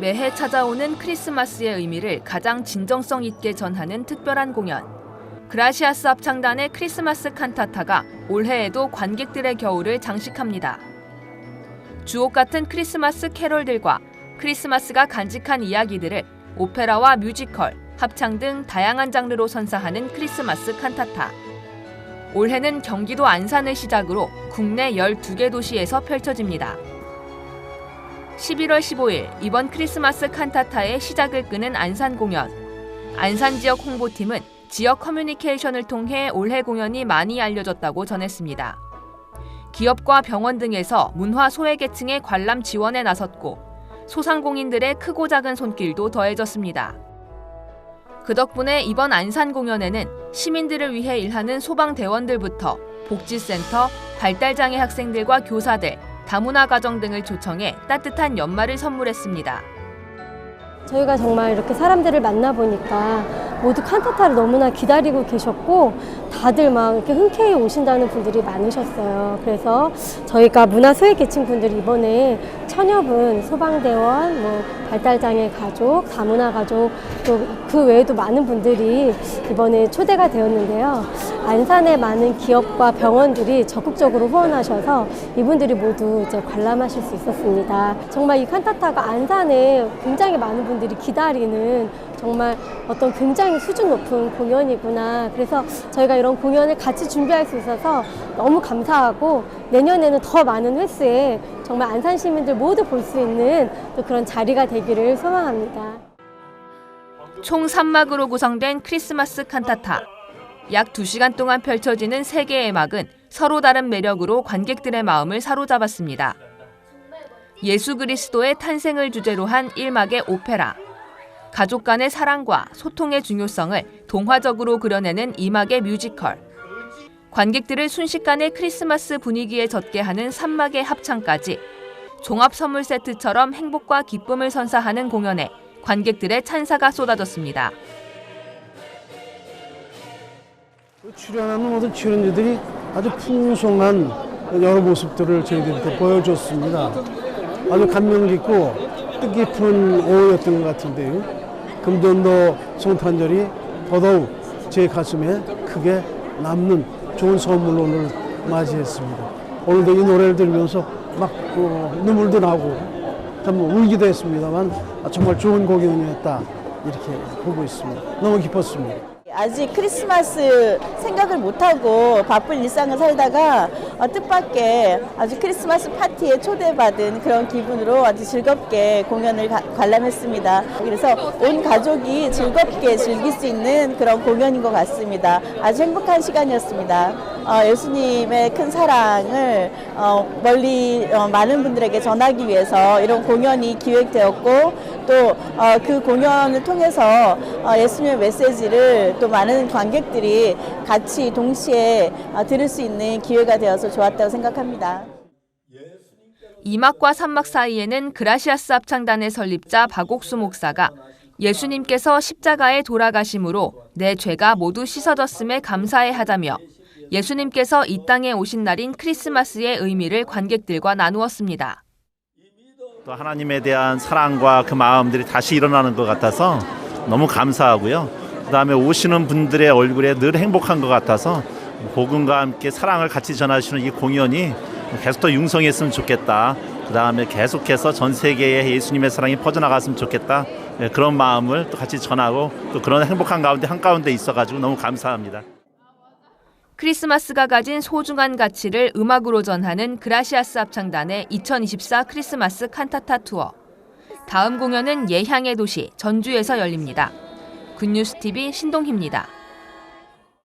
매해 찾아오는 크리스마스의 의미를 가장 진정성 있게 전하는 특별한 공연. 그라시아스 합창단의 크리스마스 칸타타가 올해에도 관객들의 겨울을 장식합니다. 주옥 같은 크리스마스 캐롤들과 크리스마스가 간직한 이야기들을 오페라와 뮤지컬, 합창 등 다양한 장르로 선사하는 크리스마스 칸타타. 올해는 경기도 안산을 시작으로 국내 12개 도시에서 펼쳐집니다. 11월 15일 이번 크리스마스 칸타타의 시작을 끄는 안산 공연. 안산 지역 홍보팀은 지역 커뮤니케이션을 통해 올해 공연이 많이 알려졌다고 전했습니다. 기업과 병원 등에서 문화 소외계층의 관람 지원에 나섰고 소상공인들의 크고 작은 손길도 더해졌습니다. 그 덕분에 이번 안산 공연에는 시민들을 위해 일하는 소방대원들부터 복지센터, 발달장애 학생들과 교사들, 다문화 가정 등을 초청해 따뜻한 연말을 선물했습니다. 저희가 정말 이렇게 사람들을 만나보니까 모두 칸타타를 너무나 기다리고 계셨고 다들 막 이렇게 흔쾌히 오신다는 분들이 많으셨어요. 그래서 저희가 문화 소외 계층 분들이 이번에 천여 분 소방대원, 뭐 발달장애 가족, 다문화 가족 또 그 외에도 많은 분들이 이번에 초대가 되었는데요. 안산의 많은 기업과 병원들이 적극적으로 후원하셔서 이분들이 모두 이제 관람하실 수 있었습니다. 정말 이 칸타타가 안산에 굉장히 많은 분들이 기다리는 정말 어떤 굉장히 수준 높은 공연이구나. 그래서 저희가 이런 공연을 같이 준비할 수 있어서 너무 감사하고 내년에는 더 많은 횟수에 정말 안산 시민들 모두 볼 수 있는 또 그런 자리가 되기를 소망합니다. 총 3막으로 구성된 크리스마스 칸타타. 약 2시간 동안 펼쳐지는 세개의 막은 서로 다른 매력으로 관객들의 마음을 사로잡았습니다. 예수 그리스도의 탄생을 주제로 한 1막의 오페라. 가족 간의 사랑과 소통의 중요성을 동화적으로 그려내는 2막의 뮤지컬. 관객들을 순식간에 크리스마스 분위기에 젖게 하는 3막의 합창까지 종합 선물 세트처럼 행복과 기쁨을 선사하는 공연에 관객들의 찬사가 쏟아졌습니다. 출연하는 모든 출연자들이 아주 풍성한 여러 모습들을 저희들한테 보여줬습니다. 아주 감명 깊고 뜻깊은 오후였던 것 같은데요. 금전도 성탄절이 더더욱 제 가슴에 크게 남는 좋은 선물로 오늘 맞이했습니다. 오늘도 이 노래를 들으면서 막 어, 눈물도 나고 참 울기도 했습니다만 아, 정말 좋은 공연이었다 이렇게 보고 있습니다. 너무 기뻤습니다. 아직 크리스마스 생각을 못하고 바쁜 일상을 살다가 어, 뜻밖의 아주 크리스마스 파티에 초대받은 그런 기분으로 아주 즐겁게 공연을 가- 관람했습니다. 그래서 온 가족이 즐겁게 즐길 수 있는 그런 공연인 것 같습니다. 아주 행복한 시간이었습니다. 어, 예수님의 큰 사랑을 어, 멀리 어, 많은 분들에게 전하기 위해서 이런 공연이 기획되었고 또그 공연을 통해서 어, 예수님의 메시지를 또 많은 관객들이 같이 동시에 어, 들을 수 있는 기회가 되어서 좋았다고 생각합니다. 2막과 3막 사이에는 그라시아스 합창단의 설립자 박옥수 목사가 예수님께서 십자가에 돌아가심으로 내 죄가 모두 씻어졌음에 감사해 하다며 예수님께서 이 땅에 오신 날인 크리스마스의 의미를 관객들과 나누었습니다. 또 하나님에 대한 사랑과 그 마음들이 다시 일어나는 것 같아서 너무 감사하고요. 그다음에 오시는 분들의 얼굴에 늘 행복한 것 같아서 복음과 함께 사랑을 같이 전하시는 이 공연이 계속 더 융성했으면 좋겠다. 그다음에 계속해서 전 세계에 예수님의 사랑이 퍼져나갔으면 좋겠다. 예, 그런 마음을 또 같이 전하고 또 그런 행복한 가운데 한 가운데 있어가지고 너무 감사합니다. 크리스마스가 가진 소중한 가치를 음악으로 전하는 그라시아스 합창단의 2024 크리스마스 칸타타 투어. 다음 공연은 예향의 도시 전주에서 열립니다. 굿뉴스 TV 신동희입니다.